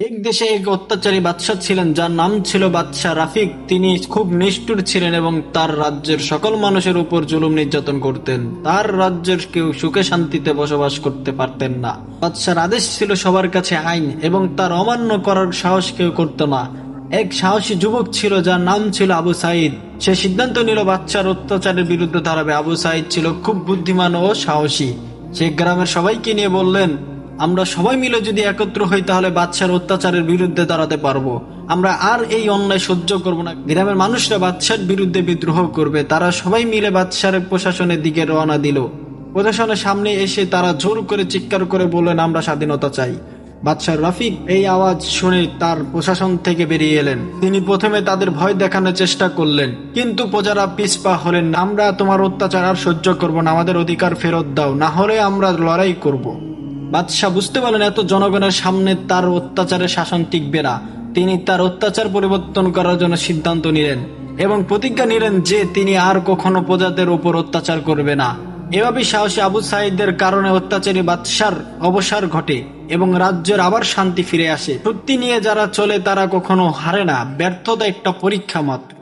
এক দেশে এক অত্যাচারী বাদশাহ ছিলেন, যার নাম ছিল বাদশাহ রাফিক। তিনি খুব নিষ্ঠুর ছিলেন এবং তার রাজ্যের সকল মানুষের উপর জুলুম নির্যাতন করতেন। তার রাজ্যের কেউ সুখে শান্তিতে বসবাস করতে পারতেন না। বাদশার আদেশ ছিল সবার কাছে আইন এবং তার অমান্য করার সাহস কেউ করতো না। এক সাহসী যুবক ছিল, যার নাম ছিল আবু সাইদ সে সিদ্ধান্ত নিল বাচ্চার অত্যাচারের বিরুদ্ধে দাঁড়াবে আবু সাইদ ছিল খুব বুদ্ধিমান ও সাহসী। সে গ্রামের সবাইকে নিয়ে বললেন আমরা সবাই মিলে যদি একত্র হই, তাহলে বাদশার অত্যাচারের বিরুদ্ধে দাঁড়াতে পারব। আমরা আর এই অন্যায় সহ্য করব না। গ্রামের মানুষরা বাদশার বিরুদ্ধে বিদ্রোহ করবে। তারা সবাই মিলে বাদশার প্রশাসনের দিকে রওনা দিল। প্রশাসনের সামনে এসে তারা জোর করে চিৎকার করে বললেন, আমরা স্বাধীনতা চাই। বাদশাহ রাফিক এই আওয়াজ শুনে তার প্রশাসন থেকে বেরিয়ে এলেন। তিনি প্রথমে তাদের ভয় দেখানোর চেষ্টা করলেন, কিন্তু প্রজারা পিছপা হলেন আমরা তোমার অত্যাচার আর সহ্য করব না। আমাদের অধিকার ফেরত দাও। না হলে আমরা লড়াই করব। বাদশাহ বুঝতে পারলেন এত জনগণের সামনে তার অত্যাচারের শাসন টিকবে না। তিনি তার অত্যাচার পরিবর্তন করার জন্য সিদ্ধান্ত নিলেন এবং প্রতিজ্ঞা নিলেন যে তিনি আর কখনো প্রজাদের উপর অত্যাচার করবে না। এভাবে সাহসী আবু সাইদের কারণে অত্যাচারী বাদশার অবসার ঘটে এবং রাজ্যের আবার শান্তি ফিরে আসে। সত্যি নিয়ে যারা চলে তারা কখনো হারে না। ব্যর্থতা একটা পরীক্ষা মাত্র